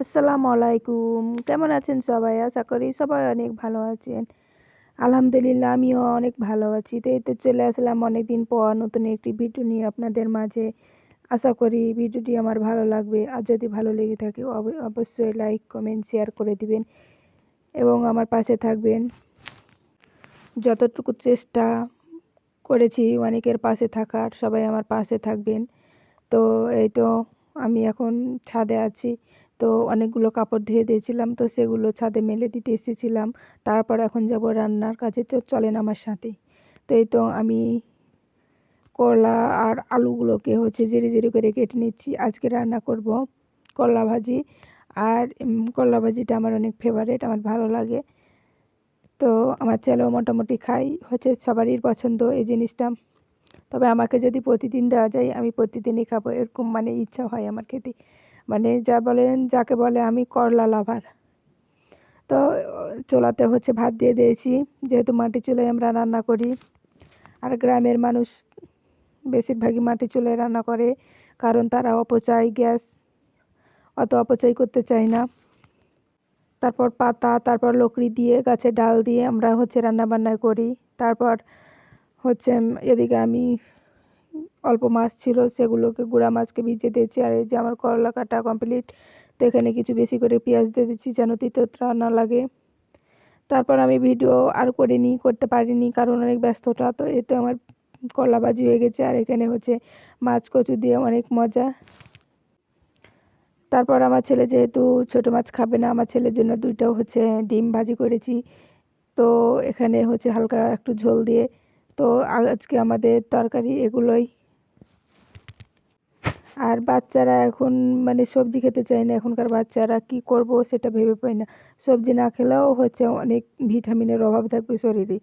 আসসালামু আলাইকুম। কেমন আছেন সবাই? আশা করি সবাই অনেক ভালো আছেন। আলহামদুলিল্লাহ, আমিও অনেক ভালো আছি। তো এই তো চলে আসলাম অনেকদিন পর নতুন একটি ভিডিও নিয়ে আপনাদের মাঝে। আশা করি ভিডিওটি আমার ভালো লাগবে। আর যদি ভালো লেগে থাকে, অব- অবশ্যই লাইক, কমেন্ট, শেয়ার করে দিবেন। এবং আমার পাশে থাকবেন। যতটুকু চেষ্টা করেছি অনেকের পাশে থাকার, সবাই আমার পাশে থাকবেন। তো এই তো আমি এখন ছাদে আছি। তো অনেকগুলো কাপড় ধুয়ে দিয়েছিলাম, তো সেগুলো ছাদে মেলে দিতে এসেছিলাম। তারপর এখন যাব রান্নার কাজে, তো চলেন আমার সাথে। তো এই তো আমি করলা আর আলুগুলোকে হচ্ছে জিরে জিরে করে কেটে নিচ্ছি। আজকে রান্না করব করলা ভাজি। আর করলা ভাজিটা আমার অনেক ফেভারেট আমার ভালো লাগে। তো আমার ছেলেও মোটামুটি খাই হচ্ছে সবারই পছন্দ এই জিনিসটা। তবে আমাকে যদি প্রতিদিন দেওয়া যায়, আমি প্রতিদিনই খাব, এরকম মানে ইচ্ছা হয় আমার খেতে। মানে যা বলেন, যাকে বলে আমি করলা লাভার তো, চুলাতে হচ্ছে ভাত দিয়ে দিয়েছি। যেহেতু মাটি চুলায় আমরা রান্না করি, আর গ্রামের মানুষ বেশিরভাগই মাটি চুলায় রান্না করে, কারণ তারা অপচয় গ্যাস, অত অপচয় করতে চায় না। তারপর পাতা, তারপর লকড়ি দিয়ে গাছের ডাল দিয়ে আমরা হচ্ছে রান্না বান্না করি। তারপর হচ্ছে এদিকে আমি অল্প মাছ ছিল, সেগুলোকে গুঁড়া মাছকে ভিজে দিয়েছি। আর এই যে আমার করলা কাটা কমপ্লিট তো এখানে কিছু বেশি করে পেঁয়াজ দিয়ে দিচ্ছি যেন তিতোটা না লাগে। তারপর আমি ভিডিও আর করিনি, করতে পারিনি, কারণ অনেক ব্যস্ততা, তো এতে আমার করলা ভাজি হয়ে গেছে। আর এখানে হচ্ছে মাছ কচু দিয়ে অনেক মজা। তারপর আমার ছেলে যেহেতু ছোটো মাছ খাবে না, আমার ছেলের জন্য দুইটাও হচ্ছে ডিম ভাজি করেছি। তো এখানে হচ্ছে হালকা একটু ঝোল দিয়ে তো আজকে আমাদের তরকারি এগুলোই। আর বাচ্চারা এখন মানে সবজি খেতে চায় না, এখনকার বাচ্চারা কি করব সেটা ভেবে পাই না। সবজি না খেলেও হচ্ছে অনেক ভিটামিনের অভাব থাকবে শরীরে।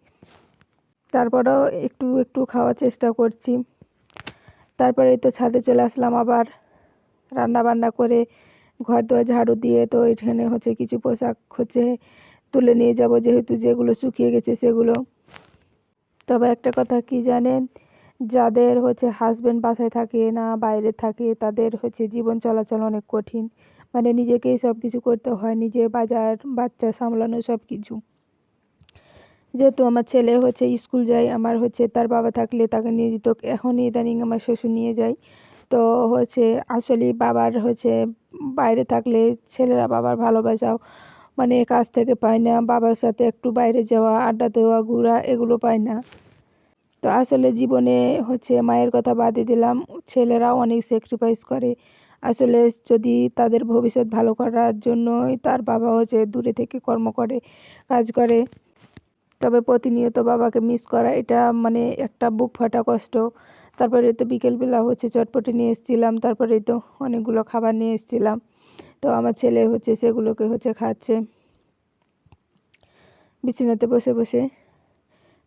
তারপরেও একটু একটু খাওয়ার চেষ্টা করছি। তারপরে তো ছাদে চলে আসলাম আবার। রান্না বান্না করে ঘর দোয়ার ঝাড়ু দিয়ে তো এখানে হচ্ছে কিছু পোশাক হচ্ছে তুলে নিয়ে যাব, যেহেতু যেগুলো শুকিয়ে গেছে সেগুলো। তবে একটা কথা কি জানেন? যাদের হচ্ছে হাজবেন্ড বাসায় থাকে না, বাইরে থাকে, তাদের হচ্ছে জীবন চলাচল অনেক কঠিন। মানে নিজেকেই সব কিছু করতে হয়, নিজে বাজার, বাচ্চা সামলানো সব কিছু যেহেতু আমার ছেলে হচ্ছে স্কুল যায়, আমার হচ্ছে তার বাবা থাকলে তাকে নিয়ে যেত। এখন ইদানিং আমার শ্বশুর নিয়ে যায়। তো হচ্ছে আসলে বাবার হচ্ছে বাইরে থাকলে ছেলেরা বাবার ভালোবাসাও মানে কাজ থেকে পায় না, বাবার সাথে একটু বাইরে যাওয়া, আড্ডা দেওয়া, ঘোরা, এগুলো পায় না। তো আসলে জীবনে হচ্ছে মায়ের কথা বাদই দিলাম, ছেলেরাও অনেক স্যাক্রিফাইস করে। আসলে যদি তাদের ভবিষ্যৎ ভালো করার জন্যই তার বাবা হচ্ছে দূরে থেকে কর্ম করে, কাজ করে, তবে প্রতিনিয়ত বাবাকে মিস করা, এটা মানে একটা বুক ফাটা কষ্ট। তারপরে তো বিকেলবেলা হচ্ছে চটপটি নিয়ে এসেছিলাম তারপরে তো অনেকগুলো খাবার নিয়ে এসেছিলাম। তো আমার ছেলে হচ্ছে সেগুলোকে হচ্ছে খাচ্ছে। বিছানাতে বসে বসে।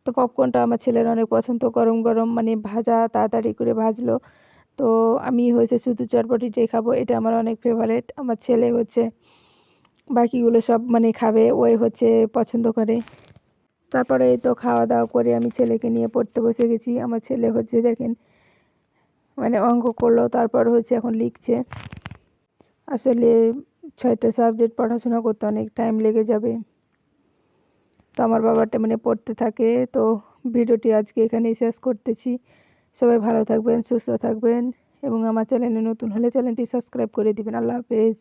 তো পপকর্নটা আমার ছেলের অনেক পছন্দ। গরম গরম মানে ভাজা তাড়াতাড়ি করে ভাজলো। তো আমি হচ্ছে শুধু চটপটিটাই খাব, এটা আমার অনেক ফেভারেট আমার ছেলে হচ্ছে বাকিগুলো সব মানে খাবে, ওই হচ্ছে পছন্দ করে। তারপরে তো খাওয়া দাওয়া করে আমি ছেলেকে নিয়ে পড়তে বসে গেছি। আমার ছেলে হচ্ছে দেখেন মানে অঙ্ক করল, তারপর হচ্ছে এখন লিখছে। আসলে ছয়টা সাবজেক্ট পড়াশোনা করতে অনেক টাইম লেগে যাবে। তো আমার বাবাটা মানে পড়তে থাকে, তো ভিডিওটি আজকে এখানেই শেষ করতেছি। সবাই ভালো থাকবেন, সুস্থ থাকবেন এবং আমার চ্যানেলে নতুন হলে চ্যানেলটি সাবস্ক্রাইব করে দিবেন। আল্লাহ হাফেজ।